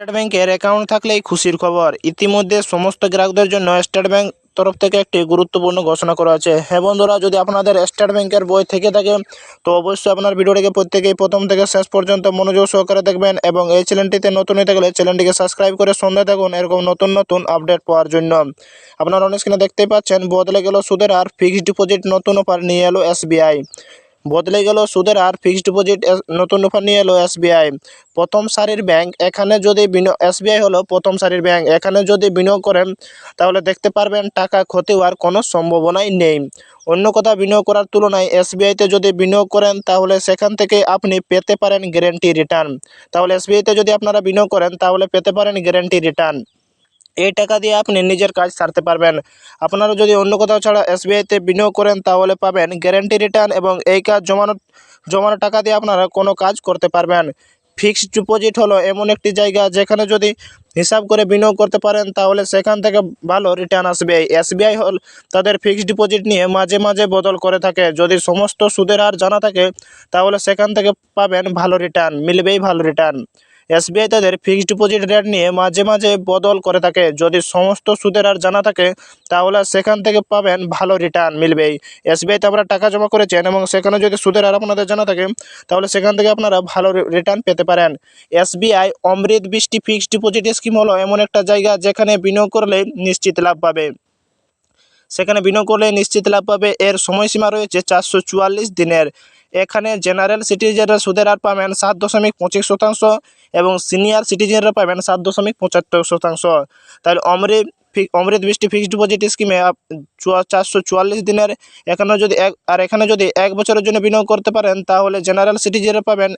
State ব্যাংকের account থাকলেই খুশির খবর। ইতিমধ্যে সমস্ত গ্রাহকদের জন্য স্টেট ব্যাংক তরফ থেকে একটি গুরুত্বপূর্ণ ঘোষণা করা আছে। হ্যাঁ বন্ধুরা, যদি আপনাদের স্টেট ব্যাংকের বই থেকে থাকে, তো অবশ্যই আপনার ভিডিওটিকে প্রত্যেকেই প্রথম থেকে শেষ পর্যন্ত মনোযোগ সহকারে দেখবেন এবং এই চ্যানেলটিতে নতুন হয়ে থাকলে চ্যানেলটিকে সাবস্ক্রাইব করে সঙ্গে থাকুন এরকম নতুন নতুন আপডেট পাওয়ার জন্য। আপনারা অনেক স্ক্রিনে দেখতেই পাচ্ছেন, বদলে গেল সুদের আর ফিক্সড ডিপোজিট নতুন অফার নিয়ে এলো এসবিআই বদলে গেল সুদের আর ফিক্সড ডিপোজিট নতুন অফার নিয়ে এলো এসবিআই প্রথম সারির ব্যাংক এখানে যদি বিনিয়োগ এসবিআই হলো প্রথম সারির ব্যাংক এখানে যদি বিনিয়োগ করেন, তাহলে দেখতে পারবেন টাকা ক্ষতি হওয়ার কোনো সম্ভাবনাই নেই। অন্য কথা বিনিয়োগ করার তুলনায় এসবিআইতে যদি বিনিয়োগ করেন, তাহলে সেখান থেকে আপনি পেতে পারেন গ্যারেন্টি রিটার্ন তাহলে এসবিআইতে যদি আপনারা বিনিয়োগ করেন, তাহলে পেতে পারেন গ্যারেন্টি রিটার্ন এই টাকা দিয়ে আপনি নিজের কাজ সারতে পারবেন। আপনারা যদি অন্য কোথাও ছাড়া এসবিআইতে বিনিয়োগ করেন, তাহলে পাবেন গ্যারেন্টি রিটার্ন এবং এই কাজ জমানো জমানো টাকা দিয়ে আপনারা কোনো কাজ করতে পারবেন। ফিক্সড ডিপোজিট হলো এমন একটি জায়গা যেখানে যদি হিসাব করে বিনিয়োগ করতে পারেন, তাহলে সেখান থেকে ভালো রিটার্ন আসবে। এসবিআই হল তাদের ফিক্সড ডিপোজিট নিয়ে মাঝে মাঝে বদল করে থাকে। যদি সমস্ত সুদের হার জানা থাকে, তাহলে সেখান থেকে পাবেন ভালো রিটার্ন মিলবেই ভালো রিটার্ন এসবিআই তাদের ফিক্সড ডিপোজিট রেট নিয়ে মাঝে মাঝে বদল করে থাকে। যদি সমস্ত সুদের হার জানা থাকে, তাহলে সেখান থেকে পাবেন ভালো রিটার্ন মিলবেই। এসবিআইতে আপনারা টাকা জমা করেছেন এবং সেখানে যদি সুদের হার আপনাদের জানা থাকে, তাহলে সেখান থেকে আপনারা ভালো রিটার্ন পেতে পারেন। এসবিআই অমৃত বৃষ্টি ফিক্সড ডিপোজিট স্কিম হলো এমন একটা জায়গা যেখানে বিনিয়োগ করলে নিশ্চিত লাভ পাবে। সেখানে বিনিয়োগ করলে নিশ্চিত লাভ পাবে। এর সময়সীমা রয়েছে চারশো চুয়াল্লিশ দিনের। এখানে জেনারেল সিটিজেনরা সুদের হার পাবেন সাত দশমিক পঁচিশ শতাংশ এবং সিনিয়র সিটিজেনরা পাবেন সাত দশমিক পঁচাত্তর শতাংশ। তাহলে অমৃত অমৃত বৃষ্টি ফিক্সড ডিপোজিট স্কিমে চারশো চুয়াল্লিশ দিনের এখানে যদি এক, আর এখানে যদি এক বছরের জন্য বিনিয়োগ করতে পারেন, তাহলে জেনারেল সিটিজেনরা পাবেন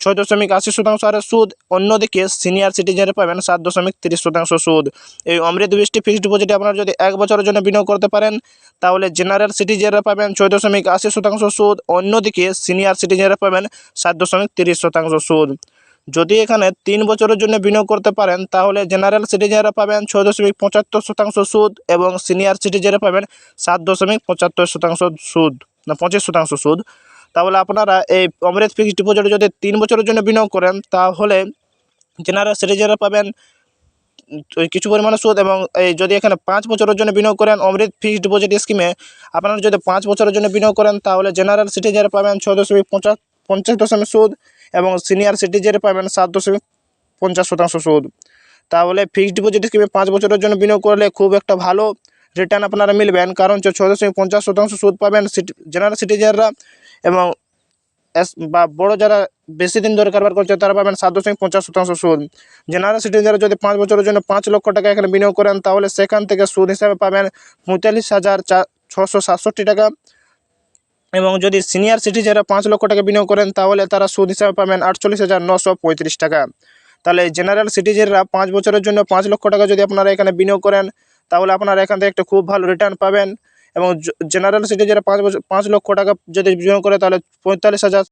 ছয় দশমিক আশি শতাংশ হারে সুদ, অন্যদিকে সিনিয়র সিটিজেনরা পাবেন সাত দশমিক তিরিশ শতাংশ সুদ। এই অমৃত বৃষ্টি ফিক্সড ডিপোজিটে আপনারা যদি এক বছরের জন্য বিনিয়োগ করতে পারেন, তাহলে জেনারেল সিটিজেনরা পাবেন ছয় দশমিক আশি শতাংশ সুদ, অন্যদিকে সিনিয়র সিটিজেনরা পাবেন সাত দশমিক তিরিশ শতাংশ সুদ। যদি এখানে তিন বছরের জন্য বিনিয়োগ করতে পারেন, তাহলে জেনারেল সিটিজেনরা পাবেন ছয় দশমিক পঁচাত্তর শতাংশ সুদ এবং সিনিয়র সিটিজেনরা পাবেন সাত দশমিক পঁচাত্তর শতাংশ সুদ, না, পঁচিশ শতাংশ সুদ। তাহলে আপনারা এই অমৃত ফিক্সড ডিপোজিটে যদি তিন বছরের জন্য বিনিয়োগ করেন, তাহলে জেনারেল সিটিজেনরা পাবেন কিছু পরিমাণে সুদ এবং এই যদি এখানে পাঁচ বছরের জন্য বিনিয়োগ করেন অমৃত ফিক্সড ডিপোজিট স্কিমে, আপনারা যদি পাঁচ বছরের জন্য বিনিয়োগ করেন, তাহলে জেনারেল সিটিজেনরা পাবেন ছয় দশমিক পঞ্চাশ পঞ্চাশ দশমিক সুদ এবং সিনিয়র সিটিজেনরা পাবেন সাত দশমিক পঞ্চাশ শতাংশ সুদ। তাহলে ফিক্সড ডিপোজিট স্কিমে পাঁচ বছরের জন্য বিনিয়োগ করলে খুব একটা ভালো রিটার্ন আপনারা মিলবেন। কারণ ছয় দশমিক পঞ্চাশ শতাংশ সুদ পাবেন জেনারেল সিটিজেনরা এবং বা বড় যারা বেশি দিন ধরে কারবার করছে, তারা পাবেন সাত দশমিক পঞ্চাশ শতাংশ সুদ। জেনারেল সিটিজেনরা যদি পাঁচ বছরের জন্য পাঁচ লক্ষ টাকা এখানে বিনিয়োগ করেন, তাহলে সেখান থেকে সুদ হিসাবে পাবেন পঁয়তাল্লিশ হাজার ছশো সাতষট্টি টাকা। এবং যদি সিনিয়র সিটিজেনরা পাঁচ লক্ষ টাকা বিনিয়োগ করেন, তাহলে তারা সুদ হিসাবে পাবেন আটচল্লিশ হাজার নশো পঁয়ত্রিশ টাকা। তাহলে জেনারেল সিটিজেনরা পাঁচ বছরের জন্য পাঁচ লক্ষ টাকা যদি আপনারা এখানে বিনিয়োগ করেন, তাহলে আপনারা এখান থেকে একটা খুব ভালো রিটার্ন পাবেন। এবং জেনারেল সিটিজেনরা পাঁচ বছর পাঁচ লক্ষ টাকা যদি বিনিয়োগ করে, তাহলে পঁয়তাল্লিশ হাজার